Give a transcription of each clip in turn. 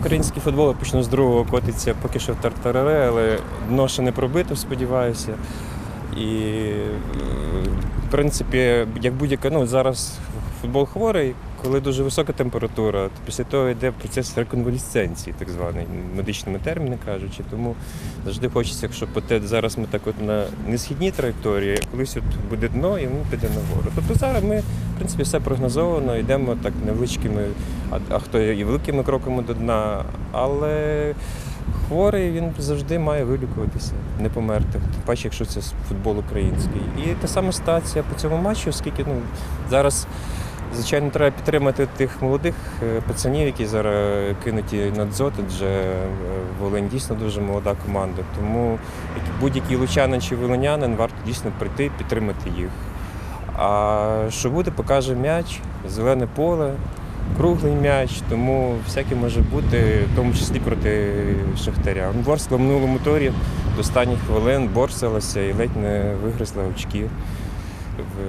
Український футбол я почну з другого котиться поки що в тартараре, але дно ще не пробито, сподіваюся. І е, в принципі, як будь-яка, ну зараз футбол хворий, коли дуже висока температура, то після того йде процес реконвалесценції, так званий, медичними термінами кажучи. Тому завжди хочеться, якщо поте- зараз ми так от на несхідній траєкторії, колись от буде дно і воно піде нагору. Тобто зараз ми, в принципі, все прогнозовано, йдемо так невеличкими, а, а хто і великими кроками до дна. Але хворий він завжди має вилікуватися, не померти. Тим паче, якщо це футбол український. І та сама ситуація по цьому матчу, оскільки ну, зараз. Звичайно, треба підтримати тих молодих е, пацанів, які зараз кинуті на дзот, адже е, Волинь дійсно дуже молода команда. Тому будь-який лучанин чи волинянин варто дійсно прийти і підтримати їх. А що буде, покаже м'яч, зелене поле, круглий м'яч, тому всяке може бути, в тому числі проти Шахтаря. Ворскла в минулому турі до останніх хвилин борсилася і ледь не вигризла очки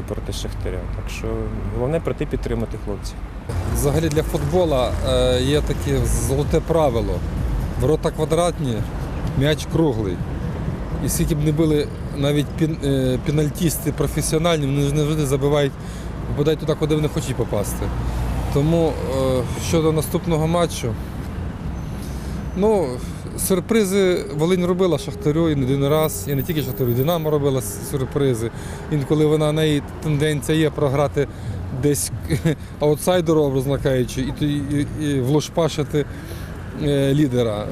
проти Шахтаря. Так що головне прийти підтримати хлопців. Взагалі для футбола е, є таке золоте правило. Ворота квадратні, м'яч круглий. І скільки б не були навіть е, пенальтісти професіональні, вони не завжди забивають, попадають туди, куди вони хочуть попасти. Тому е, щодо наступного матчу, ну, сюрпризи Волинь робила Шахтарю і не один раз, і не тільки Шахтарю, Динамо робила сюрпризи. Інколи вона на неї тенденція є програти десь аутсайдеру, образно кажучи, і, і, і влошпашити е, лідера,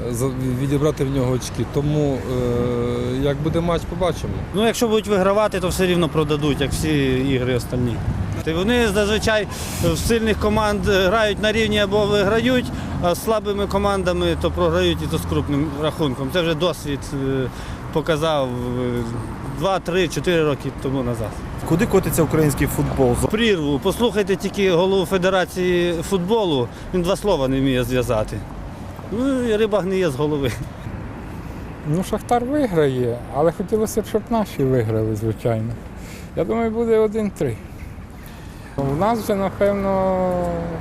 відібрати в нього очки. Тому е, як буде матч, побачимо. Ну, якщо будуть вигравати, то все рівно продадуть, як всі ігри остальні. Та Вони зазвичай в сильних команд грають на рівні або виграють, а з слабими командами то програють і то з крупним рахунком. Це вже досвід е, показав 2-3-4 роки тому назад. Куди котиться український футбол? Прірву. Послухайте тільки голову Федерації футболу, він два слова не вміє зв'язати. Ну і риба гниє з голови. Ну, Шахтар виграє, але хотілося б, щоб наші виграли, звичайно. Я думаю, буде 1-3. У нас вже, напевно,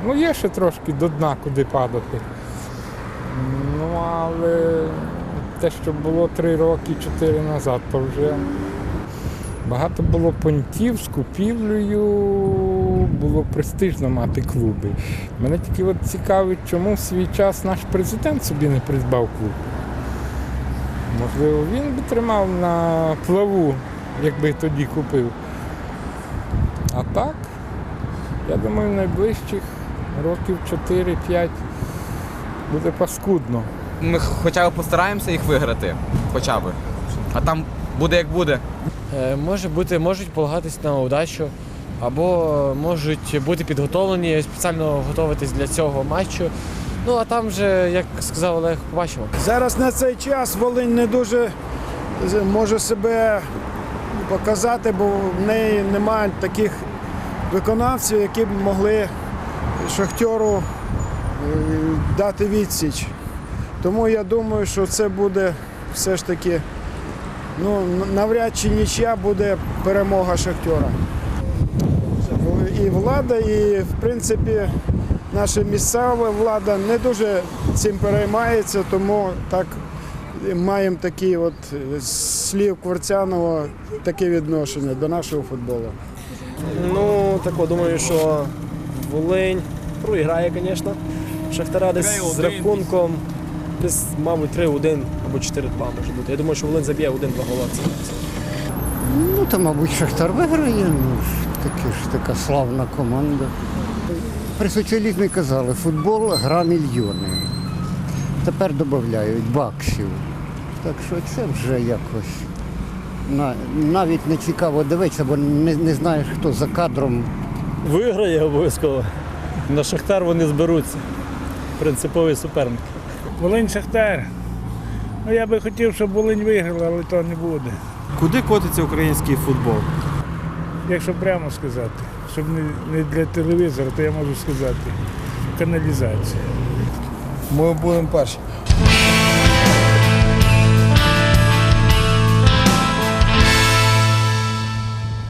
ну є ще трошки до дна, куди падати. Ну, але те, що було 3 роки, 4 назад, то вже багато було понтів з купівлею, було престижно мати клуби. Мене тільки от цікавить, чому в свій час наш президент собі не придбав клуб. Можливо, він би тримав на плаву, якби тоді купив. А так, я думаю, в найближчих років 4-5 буде паскудно. Ми хоча б постараємося їх виграти, хоча б. А там буде як буде. Е, Може бути, можуть полагатись на удачу, або можуть бути підготовлені, спеціально готуватись для цього матчу. Ну а там вже, як сказав Олег, побачимо. Зараз на цей час Волинь не дуже може себе показати, бо в неї немає таких виконавців, які б могли шахтьору е, дати відсіч. Тому я думаю, що це буде все ж таки, ну, навряд чи нічия буде перемога шахтера. І влада, і в принципі наша місцева влада не дуже цим переймається, тому так маємо такі от е, слів Кварцянова таке відношення до нашого футболу. Ну, так думаю, що Волинь проіграє, звісно. Шахтара десь з рахунком десь, мабуть, 3-1 або 4-2 може бути. Я думаю, що Волинь заб'є 1-2 гола. Це- Ну, то, мабуть, Шахтар виграє. Ну, таки ж така славна команда. При соціалізмі казали, футбол гра мільйони. Тепер додають баксів. Так що це вже якось. На- Навіть не цікаво дивитися, бо не, не знаєш, хто за кадром. Виграє обов'язково. На Шахтар вони зберуться. Принциповий суперник. Волинь Шахтар. Ну я би хотів, щоб Волинь виграла, але то не буде. Куди котиться український футбол? Якщо прямо сказати, щоб не, не для телевізора, то я можу сказати каналізація. Ми будемо перші.